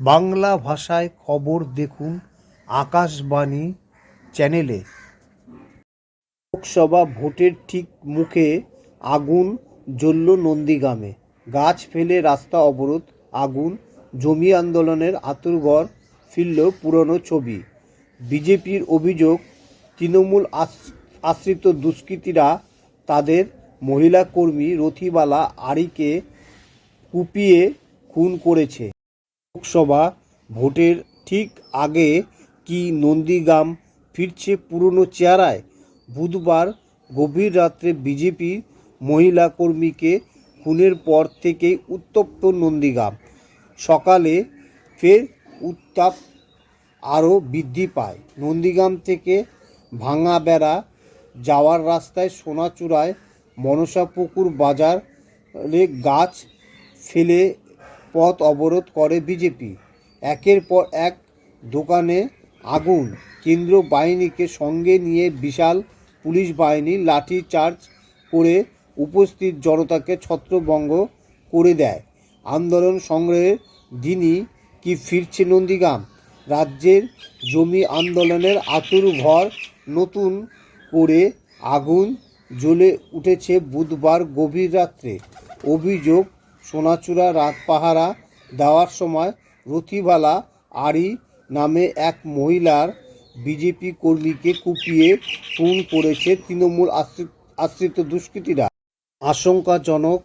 বাংলা ভাষায় খবর দেখুন আকাশবাণী চ্যানেলে। লোকসভা ভোটের ঠিক মুখে আগুন জ্বলল নন্দীগ্রামে। গাছ ফেলে রাস্তা অবরোধ, আগুন, জমি আন্দোলনের আতুরঘর ফিরল পুরনো ছবি। বিজেপির অভিযোগ, তৃণমূল আশ- আশ্রিত দুষ্কৃতীরা তাদের মহিলা কর্মী রথিবালা আরিকে কুপিয়ে খুন করেছে। লোকসভা ভোটের ঠিক আগে কি নন্দীগ্রাম ফিরছে পুরনো চেহারায়? বুধবার গভীর রাত্রে বিজেপি মহিলা কর্মীকে খুনের পর থেকেই উত্তপ্ত নন্দীগ্রাম। সকালে ফের উত্তাপ আরও বৃদ্ধি পায়। নন্দীগ্রাম থেকে ভাঙা বেড়া যাওয়ার রাস্তায় সোনাচূড়ায় মনসাপুকুর বাজারে গাছ ফেলে পথ অবরোধ করে বিজেপি। একের পর এক দোকানে আগুন। কেন্দ্র বাহিনীকে সঙ্গে নিয়ে বিশাল পুলিশ বাহিনী লাঠি চার্জ করে উপস্থিত জনতাকে ছত্রভঙ্গ করে দেয়। আন্দোলন সংগ্রহের দিনই কি ফিরছে নন্দীগ্রাম? রাজ্যের জমি আন্দোলনের আতুর ভর নতুন করে আগুন জ্বলে উঠেছে বুধবার গভীর রাত্রে। অভিযোগ সোনাচূড়া রাত পাহারা দেওয়ার সময় রথিবালা আরি নামে এক মহিলার বিজেপি কর্মীকে কুপিয়ে খুন করেছে তৃণমূল আশ্রি- আশ্রিত দুষ্কৃতীরা। আশঙ্কাজনক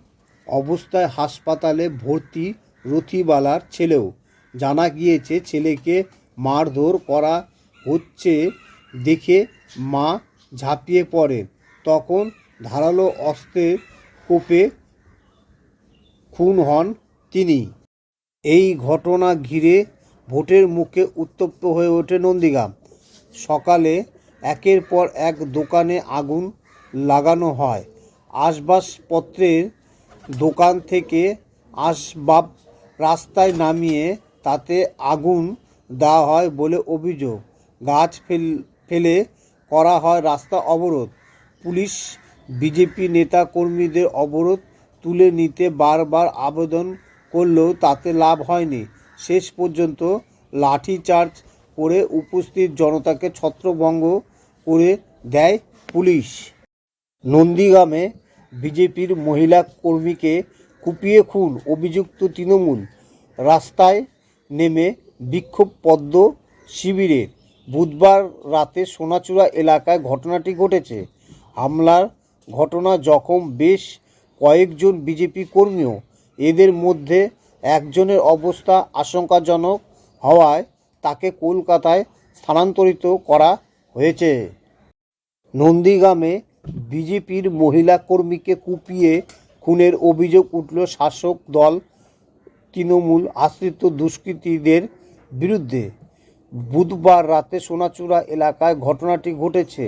অবস্থায় হাসপাতালে ভর্তি রথিবালার ছেলেও। জানা গিয়েছে, ছেলেকে মারধর করা হচ্ছে দেখে মা ঝাঁপিয়ে পড়েন তখন ধারালো অস্ত্রের কোপে খুন হন তিনি। এই ঘটনা ঘিরে ভোটের মুখে উত্তপ্ত হয়ে ওঠে নন্দীগ্রাম। সকালে একের পর এক দোকানে আগুন লাগানো হয়। আসবাবপত্রের দোকান থেকে আসবাব রাস্তায় নামিয়ে তাতে আগুন দেওয়া হয় বলে অভিযোগ। গাছ ফেল, ফেলে করা হয় রাস্তা অবরোধ। পুলিশ, বিজেপি নেতা কর্মীদের অবরোধ তুলে নিতে বারবার আবেদন করলেও তাতে লাভ হয়নি। শেষ পর্যন্ত লাঠিচার্জ করে উপস্থিত জনতাকে ছত্রভঙ্গ করে দেয় পুলিশ। নন্দীগ্রামে বিজেপির মহিলা কর্মীকে কুপিয়ে খুন, অভিযুক্ত তৃণমূল। রাস্তায় নেমে বিক্ষোভ পদ্ম শিবিরের বুধবার রাতে সোনাচূড়া এলাকায় ঘটনাটি ঘটেছে। হামলার ঘটনা জখম বেশ কয়েকজন বিজেপি কর্মীও এদের মধ্যে একজনের অবস্থা আশঙ্কাজনক হওয়ায় তাকে কলকাতায় স্থানান্তরিত করা হয়েছে। নন্দীগ্রামে বিজেপির মহিলা কর্মীকে কুপিয়ে খুনের অভিযোগ উঠল শাসক দল তৃণমূল আশ্রিত দুষ্কৃতীদের বিরুদ্ধে। বুধবার রাতে সোনাচূড়া এলাকায় ঘটনাটি ঘটেছে।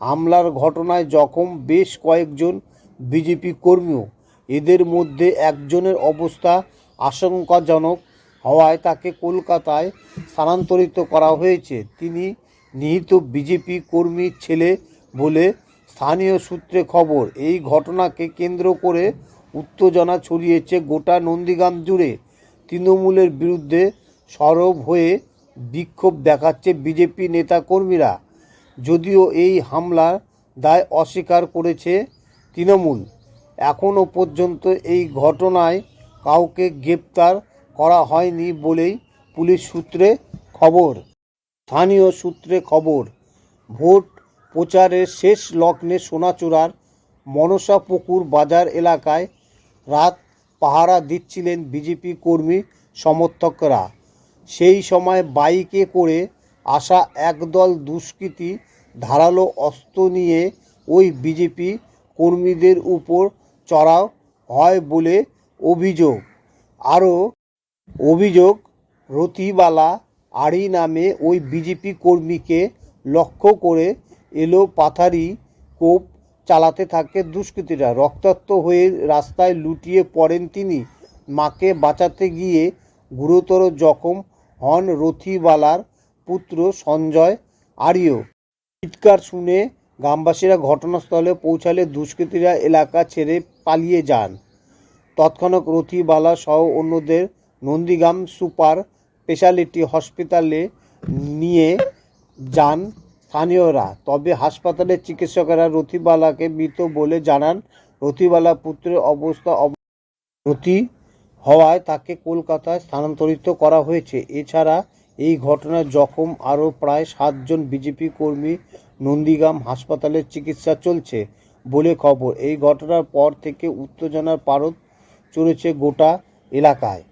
হামলার ঘটনায় জখম বেশ কয়েকজন বিজেপি কর্মীও। এদের মধ্যে একজনের অবস্থা আশঙ্কাজনক হওয়ায় তাকে কলকাতায় স্থানান্তরিত করা হয়েছে। তিনি নিহিত বিজেপি কর্মীর ছেলে বলে স্থানীয় সূত্রে খবর। এই ঘটনাকে কেন্দ্র করে উত্তেজনা ছড়িয়েছে গোটা নন্দীগ্রাম জুড়ে। তৃণমূলের বিরুদ্ধে সরব হয়ে বিক্ষোভ দেখাচ্ছে বিজেপি নেতাকর্মীরা। যদিও এই হামলার দায় অস্বীকার করেছে তৃণমূল। এখনও পর্যন্ত এই ঘটনায় কাউকে গ্রেপ্তার করা হয়নি বলেই পুলিশ সূত্রে খবর। স্থানীয় সূত্রে খবর, ভোট প্রচারের শেষ লগ্নে সোনাচূড়ার মনসাপুকুর বাজার এলাকায় রাত পাহারা দিচ্ছিলেন বিজেপি কর্মী সমর্থকরা। সেই সময় বাইকে করে আসা একদল দুষ্কৃতী ধারালো অস্ত্র নিয়ে ওই বিজেপি কর্মীদের উপর চড়াও হয় বলে অভিযোগ। আরও, অভিযোগ, রতিবালা আড়ি নামে ওই বিজেপি কর্মীকে লক্ষ্য করে এলো পাথারি কোপ চালাতে থাকে দুষ্কৃতীরা। রক্তাক্ত হয়ে রাস্তায় লুটিয়ে পড়েন তিনি। মাকে বাঁচাতে গিয়ে গুরুতর জখম হন রথিবালার পুত্র সঞ্জয় আরিও চিৎকার শুনে গ্রামবাসীরা ঘটনাস্থলে পৌঁছালে দুষ্কৃতীরা এলাকা ছেড়ে পালিয়ে যান। তৎক্ষণাৎ রথিবালা সহ অন্যদের নন্দীগ্রাম সুপার স্পেশালিটি হসপিটালে নিয়ে যান স্থানীয়রা। তবে হাসপাতালের চিকিৎসকেরা রথিবালাকে মৃত বলে জানান, রথিবালা পুত্রের অবস্থা অবনতি হওয়ায় তাকে কলকাতায় স্থানান্তরিত করা হয়েছে। এছাড়া এই ঘটনায় জখম আরও প্রায় সাতজন বিজেপি কর্মী নন্দীগ্রাম হাসপাতালে চিকিৎসা চলছে বলে খবর। এই ঘটনার পর থেকে উত্তেজনার পারদ চড়েছে গোটা এলাকায়।